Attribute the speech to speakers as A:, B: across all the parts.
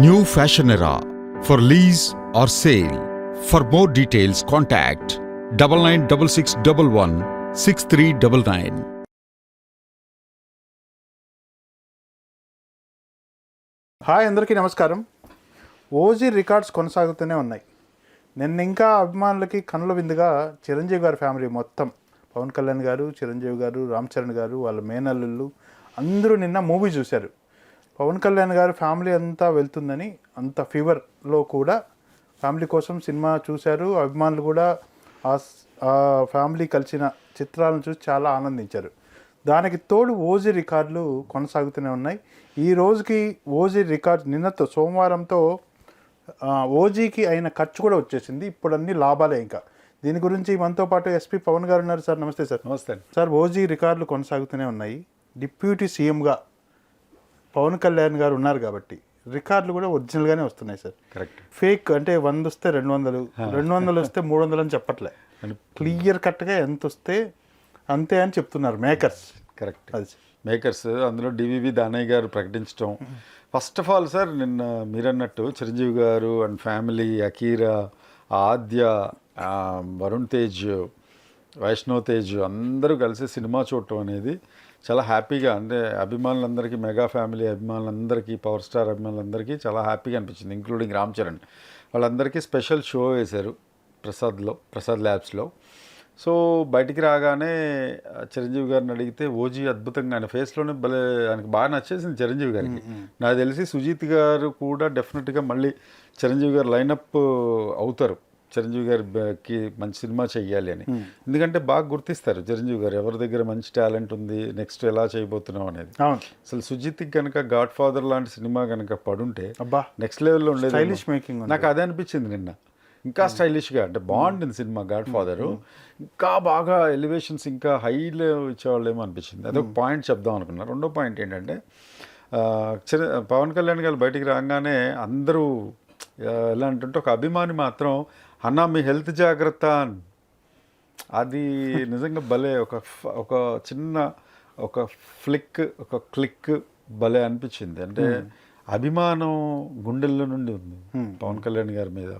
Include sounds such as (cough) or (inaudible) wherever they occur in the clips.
A: New fashion era for lease or sale for more details contact double nine double six double one six three double nine
B: hi అందరికీ నమస్కారం. OG records కొనసాగుతూనే ఉన్నాయి. నిన్న ఇంకా అభిమానులకి కనుల విందుగా చిరంజీవి గారి ఫ్యామిలీ మొత్తం. పవన్ కళ్యాణ్ గారు చిరంజీవి గారు రామ్ చరణ్ గారు వాళ్ళ మేనల్లుళ్ళు అందరూ నిన్న మూవీ చూశారు. పవన్ కళ్యాణ్ గారు ఫ్యామిలీ అంతా వెళ్తుందని అంత ఫీవర్లో కూడా ఫ్యామిలీ కోసం సినిమా చూశారు. అభిమానులు కూడా ఆ ఫ్యామిలీ కలిసిన చిత్రాలను చూసి చాలా ఆనందించారు. దానికి తోడు ఓజీ రికార్డులు కొనసాగుతూనే ఉన్నాయి. ఈ రోజుకి ఓజీ రికార్డ్ నిన్నతో సోమవారంతో ఓజీకి అయిన ఖర్చు కూడా వచ్చేసింది. ఇప్పుడు అన్ని లాభాలే ఇంకా. దీని గురించి మనతో పాటు ఎస్పీ పవన్ గారు ఉన్నారు సార్. నమస్తే సార్.
C: నమస్తే
B: సార్ ఓజీ రికార్డులు కొనసాగుతూనే ఉన్నాయి. డిప్యూటీ సీఎంగా పవన్ కళ్యాణ్ గారు ఉన్నారు కాబట్టి రికార్డులు కూడా ఒరిజినల్గానే వస్తున్నాయి సార్.
C: కరెక్ట్.
B: ఫేక్ అంటే వంద వస్తే రెండు వందలు రెండు వందలు వస్తే మూడు వందలు అని చెప్పట్లే. క్లియర్ కట్గా ఎంత వస్తే అంతే అని చెప్తున్నారు మేకర్స్.
C: కరెక్ట్.
B: అది.
C: మేకర్స్ అందులో డివివి దానయ్య గారు ప్రకటించడం ఫస్ట్ ఆఫ్ ఆల్ సార్ నిన్న మీరన్నట్టు చిరంజీవి గారు అండ్ ఫ్యామిలీ అకీరా ఆద్య వరుణ్ తేజ్ వైష్ణవ్ తేజ్ అందరూ కలిసి సినిమా చూడటం అనేది చాలా హ్యాపీగా అంటే అభిమానులందరికీ మెగా ఫ్యామిలీ అభిమానులందరికీ పవర్ స్టార్ అభిమానులందరికీ చాలా హ్యాపీగా అనిపించింది ఇంక్లూడింగ్ రామ్ చరణ్. వాళ్ళందరికీ స్పెషల్ షో వేశారు ప్రసాద్లో ప్రసాద్ ల్యాబ్స్లో. సో బయటికి రాగానే చిరంజీవి గారిని అడిగితే ఓజీ అద్భుతంగా ఆయన ఫేస్లోనే భలే ఆయనకు బాగా నచ్చేసింది చిరంజీవి గారికి. నాకు తెలిసి సుజీత్ గారు కూడా డెఫినెట్గా మళ్ళీ చిరంజీవి గారు లైనప్ అవుతారు. చిరంజీవి గారికి మంచి సినిమా చెయ్యాలి అని. ఎందుకంటే బాగా గుర్తిస్తారు చిరంజీవి గారు. ఎవరి దగ్గర మంచి టాలెంట్ ఉంది నెక్స్ట్ ఎలా చేయబోతున్నాం అనేది. అసలు సుజిత్కి కనుక గాడ్ ఫాదర్ లాంటి సినిమా కనుక పడుంటే
B: అబ్బా.
C: నెక్స్ట్ లెవెల్లో ఉండేది
B: మేకింగ్
C: నాకు అదే అనిపించింది నిన్న. ఇంకా స్టైలిష్గా అంటే బాగుంటుంది సినిమా గాడ్ ఫాదర్ ఇంకా బాగా ఎలివేషన్స్ ఇంకా హైలో ఇచ్చేవాళ్ళేమో అనిపించింది. అదొక పాయింట్ చెప్దాం అనుకున్నా. రెండో పాయింట్ ఏంటంటే చిర- పవన్ కళ్యాణ్ గారు బయటికి రాగానే అందరూ ఎలా అంటుంటే ఒక అభిమాని మాత్రం అన్న మీ హెల్త్ జాగ్రత్త అని. అది నిజంగా భలే ఒక ఒక చిన్న ఒక ఫ్లిక్ ఒక క్లిక్ భలే అనిపించింది. అంటే అభిమానం గుండెల్లో నుండి ఉంది. పవన్ కళ్యాణ్ గారి మీద.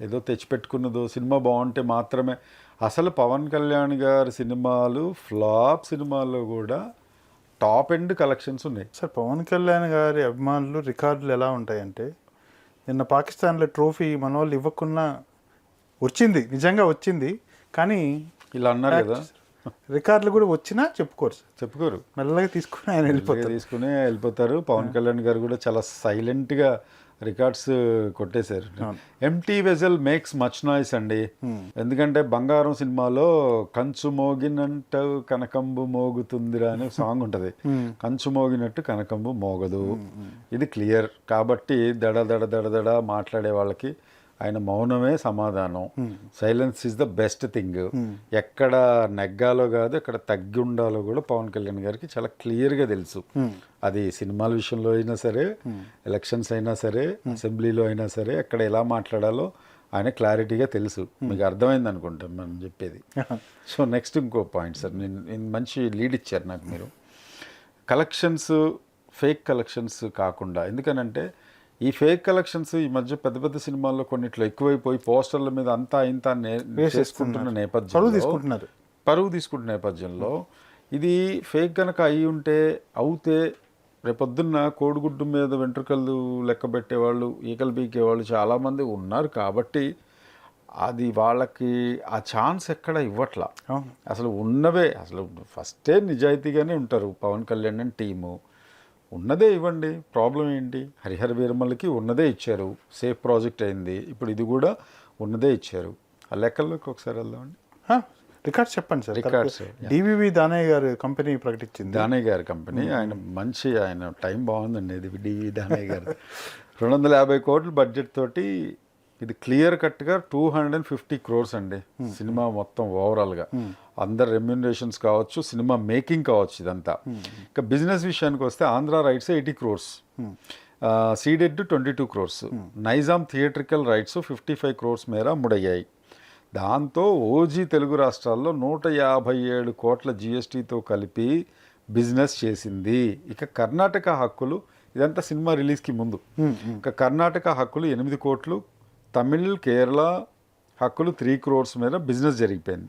C: ఏదో తెచ్చిపెట్టుకున్నదో సినిమా బాగుంటే మాత్రమే. అసలు పవన్ కళ్యాణ్ గారి సినిమాలు ఫ్లాప్ సినిమాల్లో కూడా టాప్ ఎండ్ కలెక్షన్స్ ఉన్నాయి.
B: సార్ పవన్ కళ్యాణ్ గారి అభిమానులు రికార్డులు ఎలా ఉంటాయంటే నిన్న పాకిస్తాన్లో ట్రోఫీ మన వాళ్ళు ఇవ్వకున్నా వచ్చింది నిజంగా వచ్చింది. కానీ
C: ఇలా అన్నారు కదా.
B: రికార్డులు కూడా వచ్చినా చెప్పుకోరు
C: చెప్పుకోరు.
B: మెల్లగా తీసుకుని ఆయన వెళ్ళిపోతారు.
C: తీసుకుని వెళ్ళిపోతారు. పవన్ కళ్యాణ్ గారు కూడా చాలా సైలెంట్గా రికార్డ్స్ కొట్టేశారు. Empty vessel makes much noise అండి. ఎందుకంటే బంగారం సినిమాలో కంచు మోగినంట కనకంబు మోగుతుందిరా అనే సాంగ్ ఉంటుంది. కంచు మోగినట్టు కనకంబు మోగదు. ఇది క్లియర్. కాబట్టి దడ దడ దడ దడ మాట్లాడే వాళ్ళకి ఆయన మౌనమే సమాధానం. Silence is the best thing ఎక్కడ నెగ్గాలో కాదు ఎక్కడ తగ్గి ఉండాలో కూడా పవన్ కళ్యాణ్ గారికి చాలా క్లియర్గా తెలుసు. అది సినిమాల విషయంలో అయినా సరే ఎలక్షన్స్ అయినా సరే అసెంబ్లీలో అయినా సరే ఎక్కడ ఎలా మాట్లాడాలో ఆయన క్లారిటీగా తెలుసు. మీకు అర్థమైంది అనుకుంటాం మనం చెప్పేది. (laughs) సో నెక్స్ట్ ఇంకో పాయింట్ సార్. నేను మంచి లీడ్ ఇచ్చారు నాకు మీరు. కలెక్షన్స్ ఫేక్ కలెక్షన్స్ కాకుండా ఎందుకనంటే ఈ ఫేక్ కలెక్షన్స్ ఈ మధ్య పెద్ద పెద్ద సినిమాల్లో కొన్నిట్లో ఎక్కువైపోయి పోస్టర్ల మీద అంతా ఇంత చేసుకుంటున్న
B: పరువు
C: నేపథ్యంలో
B: తీసుకుంటున్నారు.
C: పరువు తీసుకుంటున్న నేపథ్యంలో ఇది ఫేక్ కనుక అయి ఉంటే అవుతే రేపొద్దున్న కోడిగుడ్డు మీద వెంట్రుకలు లెక్క పెట్టేవాళ్ళు ఈకలు పీకేవాళ్ళు చాలామంది ఉన్నారు కాబట్టి అది వాళ్ళకి ఆ ఛాన్స్ ఎక్కడ ఇవ్వట్లా. అసలు ఉన్నవే. అసలు ఫస్టే నిజాయితీగానే ఉంటారు పవన్ కళ్యాణ్ అండ్ టీము. ఉన్నదే ఇవ్వండి. ప్రాబ్లం ఏంటి? హరిహర వీరమలకి ఉన్నదే ఇచ్చారు. సేఫ్ ప్రాజెక్ట్ అయింది. ఇప్పుడు ఇది కూడా ఉన్నదే ఇచ్చారు. ఆ లెక్కల్లోకి ఒకసారి వెళ్దామండి.
B: రికార్డ్స్ చెప్పండి సార్.
C: రికార్డ్స్
B: డివివి దానయ్య గారు కంపెనీ ప్రకటించింది.
C: దానయ్య గారి కంపెనీ. ఆయన మంచి ఆయన టైం బాగుందండి. ఇది డివి దానయ్య గారు రెండు వందల యాభై కోట్ల బడ్జెట్ తోటి ఇది క్లియర్ కట్గా two hundred and fifty crores అండి. సినిమా మొత్తం ఓవరాల్గా అందరు రెమ్యునరేషన్స్ కావచ్చు సినిమా మేకింగ్ కావచ్చు ఇదంతా. ఇంకా బిజినెస్ విషయానికి వస్తే Andhra rights eighty crores ceded twenty two crores Nizam theatrical rights fifty five crores మేర అమ్ముడయ్యాయి దాంతో ఓజీ తెలుగు రాష్ట్రాల్లో నూట యాభై ఏడు కోట్ల జిఎస్టీతో కలిపి బిజినెస్ చేసింది. ఇక కర్ణాటక హక్కులు ఇదంతా సినిమా రిలీజ్కి ముందు. ఇంకా కర్ణాటక హక్కులు ఎనిమిది కోట్లు తమిళ్ కేరళ హక్కులు త్రీ క్రోర్స్ మీద బిజినెస్ జరిగిపోయింది.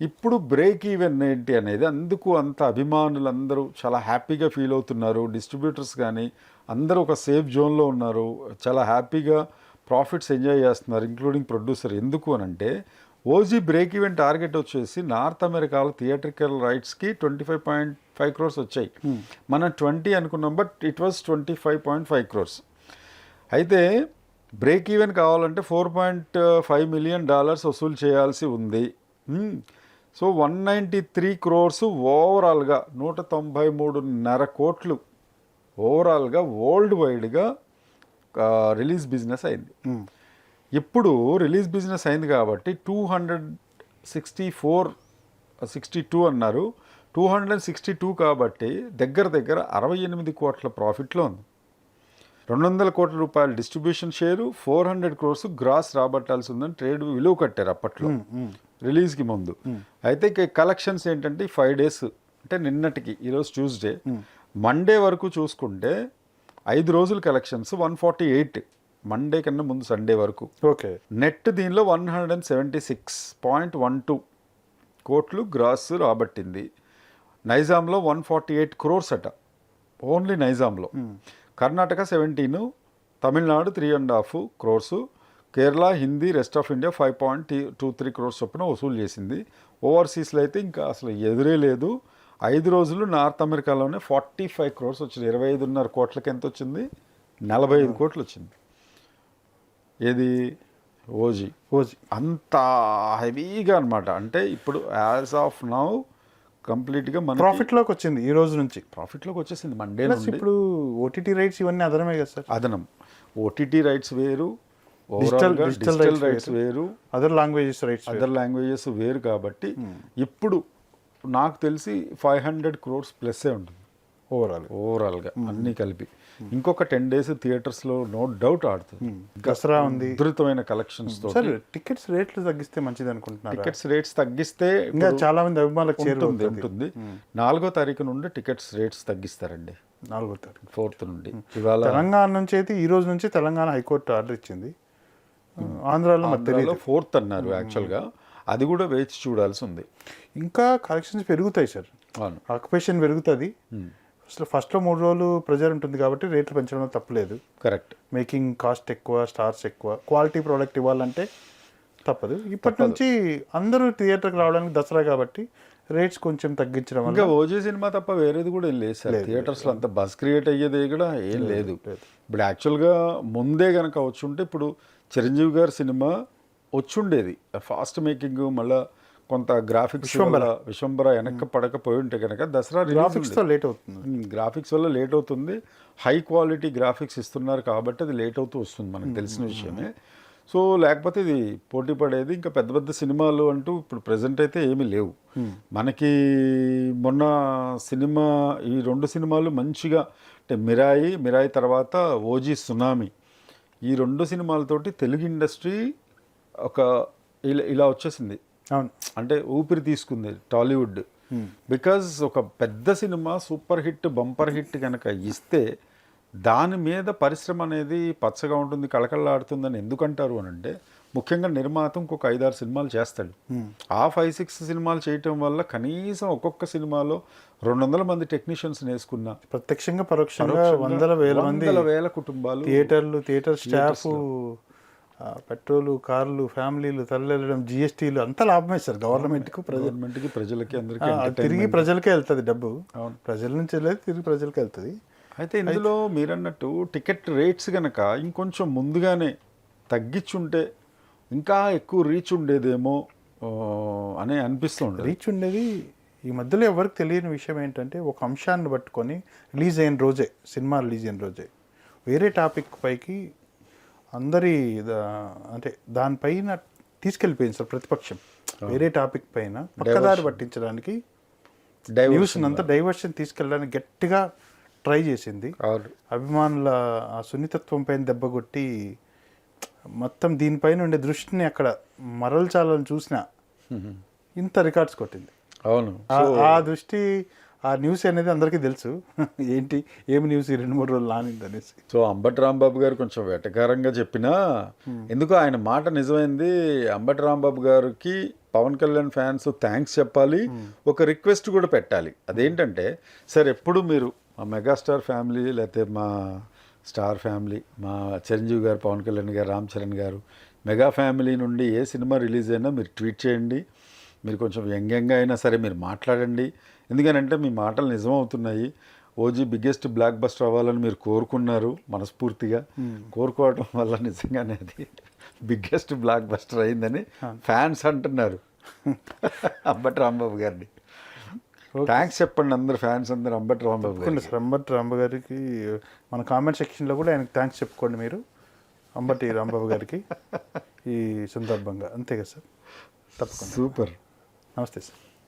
C: ఇప్పుడు బ్రేక్ ఈవెన్ ఏంటి అనేది అందుకు అంత అభిమానులు అందరూ చాలా హ్యాపీగా ఫీల్ అవుతున్నారు. డిస్ట్రిబ్యూటర్స్ కానీ అందరూ ఒక సేఫ్ జోన్లో ఉన్నారు. చాలా హ్యాపీగా ప్రాఫిట్స్ ఎంజాయ్ చేస్తున్నారు ఇంక్లూడింగ్ ప్రొడ్యూసర్ ఎందుకు అని అంటే ఓజీ బ్రేక్ ఈవెన్ టార్గెట్ వచ్చేసి నార్త్ అమెరికాలో theatrical రైట్స్కి twenty five point five crores వచ్చాయి. మనం ట్వంటీ అనుకున్నాం but it was twenty five point five crores అయితే బ్రేక్ ఈవెన్ కావాలంటే four point five million dollars వసూలు చేయాల్సి ఉంది. So one ninety three crores ఓవరాల్గా నూట తొంభై మూడున్నర కోట్లు ఓవరాల్గా వరల్డ్ వైడ్గా రిలీజ్ బిజినెస్ అయింది. ఇప్పుడు రిలీజ్ బిజినెస్ అయింది కాబట్టి two hundred sixty four sixty two అన్నారు. టూ హండ్రెడ్ సిక్స్టీ టూ కాబట్టి దగ్గర దగ్గర అరవై ఎనిమిది కోట్ల ప్రాఫిట్లో ఉంది. రెండు వందల కోట్ల రూపాయల distribution share four hundred crores gross రాబట్టాల్సి ఉందని ట్రేడ్ విలువ కట్టారు అప్పట్లో. రిలీజ్కి ముందు. అయితే కలెక్షన్స్ ఏంటంటే ఫైవ్ డేస్ అంటే నిన్నటికి ఈరోజు ట్యూస్డే. మండే వరకు చూసుకుంటే ఐదు రోజుల collections one forty eight. Monday కన్నా ముందు సండే వరకు.
B: ఓకే.
C: నెట్ దీనిలో one hundred and seventy six point one two కోట్లు గ్రాస్ రాబట్టింది. నైజాంలో వన్ ఫార్టీ ఎయిట్ క్రోర్స్ అట. Only నైజాంలో. Karnataka seventeen Tamil Nadu three and half crores Kerala Hindi rest of India five point two three crores చొప్పున వసూలు చేసింది. ఓవర్సీస్లో అయితే ఇంకా అసలు ఎదురే లేదు. ఐదు రోజులు నార్త్ అమెరికాలోనే ఫార్టీ ఫైవ్ క్రోర్స్ వచ్చింది. ఇరవై ఐదున్నర కోట్లకి ఎంత వచ్చింది? నలభై ఐదు కోట్లు వచ్చింది. ఏది? ఓజీ.
B: ఓజీ.
C: అంత హెవీగా అన్నమాట. అంటే ఇప్పుడు యాజ్ ఆఫ్ నౌ కంప్లీట్గా మన
B: ప్రాఫిట్లోకి వచ్చింది ఈ రోజు నుంచి.
C: ప్రాఫిట్లోకి వచ్చేసింది మండే
B: ఇప్పుడు ఓటీటీ రైట్స్ ఇవన్నీ అదనమే కదా సార్.
C: అదనం. ఓటీటీ రైట్స్ వేరు డిజిటల్
B: rights
C: రైట్స్ వేరు.
B: Other languages rights
C: other languages వేరు కాబట్టి ఇప్పుడు నాకు తెలిసి ఫైవ్ హండ్రెడ్ క్రోర్స్ ప్లస్సే ఉంటుంది.
B: ఓవరాల్
C: ఓవరాల్గా అన్నీ కలిపి. ఇంకొక టెన్ డేస్ థియేటర్స్లో నో డౌట్ ఆడుతుంది.
B: దసరా ఉంది.
C: అద్భుతమైన కలెక్షన్స్తో
B: సార్ టికెట్స్ రేట్లు తగ్గిస్తే మంచిది అనుకుంటున్నారు
C: టికెట్స్ రేట్స్ తగ్గిస్తే
B: ఇంకా చాలా మంది అభిమానులకు చేరుతుంది
C: ఉంటుంది నాలుగో తారీఖు నుండి టికెట్స్ రేట్స్ తగ్గిస్తారండి.
B: నాలుగో తారీఖు.
C: ఫోర్త్ నుండి. ఇవాళ
B: తెలంగాణ నుంచి అయితే ఈ రోజు నుంచి తెలంగాణ హైకోర్టు ఆర్డర్ ఇచ్చింది. ఆంధ్రాలో
C: ఆంధ్రాలో ఫోర్త్ అన్నారు యాక్చువల్గా అది కూడా వేచి చూడాల్సి ఉంది.
B: ఇంకా కలెక్షన్స్ పెరుగుతాయి సార్. ఆక్యుపేషన్ పెరుగుతుంది. అసలు ఫస్ట్లో మూడు రోజులు ప్రెజర్ ఉంటుంది కాబట్టి రేట్లు పెంచడంలో తప్పలేదు.
C: కరెక్ట్
B: మేకింగ్ కాస్ట్ ఎక్కువ స్టార్స్ ఎక్కువ క్వాలిటీ ప్రోడక్ట్ ఇవ్వాలంటే తప్పదు. ఇప్పటి నుంచి అందరూ థియేటర్కి రావడానికి దసరా కాబట్టి రేట్స్ కొంచెం తగ్గించడం
C: ఇంకా ఓజీ సినిమా తప్ప వేరేది కూడా ఏం లేదు సార్. థియేటర్స్లో అంత బస్ క్రియేట్ అయ్యేది కూడా ఏం లేదు ఇప్పుడు యాక్చువల్గా ముందే కనుక వచ్చుంటే ఇప్పుడు చిరంజీవి గారి సినిమా వచ్చుండేది. ఫాస్ట్ మేకింగ్ మళ్ళా కొంత గ్రాఫిక్స్ వల్ల విశ్వంబర వెనక్కి పడకపోయి ఉంటే కనుక దసరా రిలీజ్
B: గ్రాఫిక్స్తో లేట్ అవుతుంది.
C: గ్రాఫిక్స్ వల్ల లేట్ అవుతుంది. హై క్వాలిటీ గ్రాఫిక్స్ ఇస్తున్నారు కాబట్టి అది లేట్ అవుతూ వస్తుంది మనకు తెలిసిన విషయమే. సో లేకపోతే ఇది పోటీ పడేది. ఇంకా పెద్ద పెద్ద సినిమాలు అంటూ ఇప్పుడు ప్రజెంట్ అయితే ఏమీ లేవు. మనకి మొన్న సినిమా ఈ రెండు సినిమాలు మంచిగా అంటే మిరాయి మిరాయి తర్వాత ఓజీ సునామీ. ఈ రెండు సినిమాలతోటి తెలుగు ఇండస్ట్రీ ఒక ఇలా ఇలా వచ్చేసింది.
B: అవును.
C: అంటే ఊపిరి తీసుకుంది టాలీవుడ్. బికాజ్ ఒక పెద్ద సినిమా సూపర్ హిట్ బంపర్ హిట్ కనుక ఇస్తే దాని మీద పరిశ్రమ అనేది పచ్చగా ఉంటుంది కళకళలాడుతుందని ఎందుకంటారు అని అంటే ముఖ్యంగా నిర్మాత ఇంకొక ఐదారు సినిమాలు చేస్తాడు. ఆ ఫైవ్ సిక్స్ సినిమాలు చేయటం వల్ల కనీసం ఒక్కొక్క సినిమాలో రెండు వందల మంది టెక్నీషియన్స్ వేసుకున్న
B: ప్రత్యక్షంగా పరోక్షంగా వందల వేల మంది
C: వందల వేల కుటుంబాలు
B: థియేటర్లు థియేటర్ స్టాఫ్ పెట్రోలు కార్లు ఫ్యామిలీలు తరలించడం జిఎస్టీలు అంతా లాభమే సార్ గవర్నమెంట్కు
C: గవర్నమెంట్కి ప్రజలకి అందరికీ
B: తిరిగి ప్రజలకే వెళ్తుంది డబ్బు. ప్రజల నుంచి వెళ్ళేది తిరిగి ప్రజలకే వెళ్తుంది.
C: అయితే ఇందులో మీరన్నట్టు టికెట్ రేట్స్ కనుక ఇంకొంచెం ముందుగానే తగ్గించుంటే ఇంకా ఎక్కువ రీచ్ ఉండేదేమో అని అనిపిస్తుంది
B: రీచ్ ఉండేది ఈ మధ్యలో ఎవరికి తెలియని విషయం ఏంటంటే ఒక అంశాన్ని పట్టుకొని రిలీజ్ అయిన రోజే సినిమా రిలీజ్ అయిన రోజే వేరే టాపిక్ పైకి అందరి అంటే దానిపైన తీసుకెళ్ళిపోయింది సార్ ప్రతిపక్షం. వేరే టాపిక్ పైన పక్కదారి పట్టించడానికి న్యూస్ అంతా డైవర్షన్ తీసుకెళ్ళడానికి గట్టిగా ట్రై చేసింది. అభిమానుల ఆ సున్నితత్వం పైన దెబ్బ కొట్టి మొత్తం దీనిపైన ఉండే దృష్టిని అక్కడ మరల్చాలని చూసిన ఇంత రికార్డ్స్ కొట్టింది.
C: అవును.
B: ఆ దృష్టి ఆ న్యూస్ అనేది అందరికీ తెలుసు. (laughs) ఏంటి ఏమి న్యూస్ ఈ రెండు మూడు రోజులు నానింది అనేసి.
C: సో అంబటి రాంబాబు గారు కొంచెం వెటకారంగా చెప్పినా ఎందుకో ఆయన మాట నిజమైంది? అంబటి రాంబాబు గారికి పవన్ కళ్యాణ్ ఫ్యాన్స్ థ్యాంక్స్ చెప్పాలి. ఒక రిక్వెస్ట్ కూడా పెట్టాలి. అదేంటంటే సార్ ఎప్పుడు మీరు మా మెగాస్టార్ ఫ్యామిలీ లేకపోతే మా స్టార్ ఫ్యామిలీ మా చిరంజీవి గారు పవన్ కళ్యాణ్ గారు రామ్ చరణ్ గారు మెగా ఫ్యామిలీ నుండి ఏ సినిమా రిలీజ్ అయినా మీరు ట్వీట్ చేయండి. మీరు కొంచెం వ్యంగ్యంగా అయినా సరే మీరు మాట్లాడండి. ఎందుకనంటే మీ మాటలు నిజమవుతున్నాయి. ఓజీ బిగ్గెస్ట్ బ్లాక్ బస్టర్ అవ్వాలని మీరు కోరుకున్నారు మనస్ఫూర్తిగా. కోరుకోవడం వల్ల నిజంగానే అది బిగ్గెస్ట్ బ్లాక్ బస్టర్ అయిందని ఫ్యాన్స్ అంటున్నారు. అంబటి రాంబాబు గారిని. థ్యాంక్స్ చెప్పండి అందరు ఫ్యాన్స్ అందరు అంబటి రాంబాబు గారు
B: సార్ అంబటి రాంబాబు గారికి మన కామెంట్ సెక్షన్లో కూడా ఆయనకి థ్యాంక్స్ చెప్పుకోండి మీరు అంబటి రాంబాబు గారికి ఈ సందర్భంగా. అంతే కదా సార్? తప్పకుండా.
C: సూపర్.
B: నమస్తే సార్.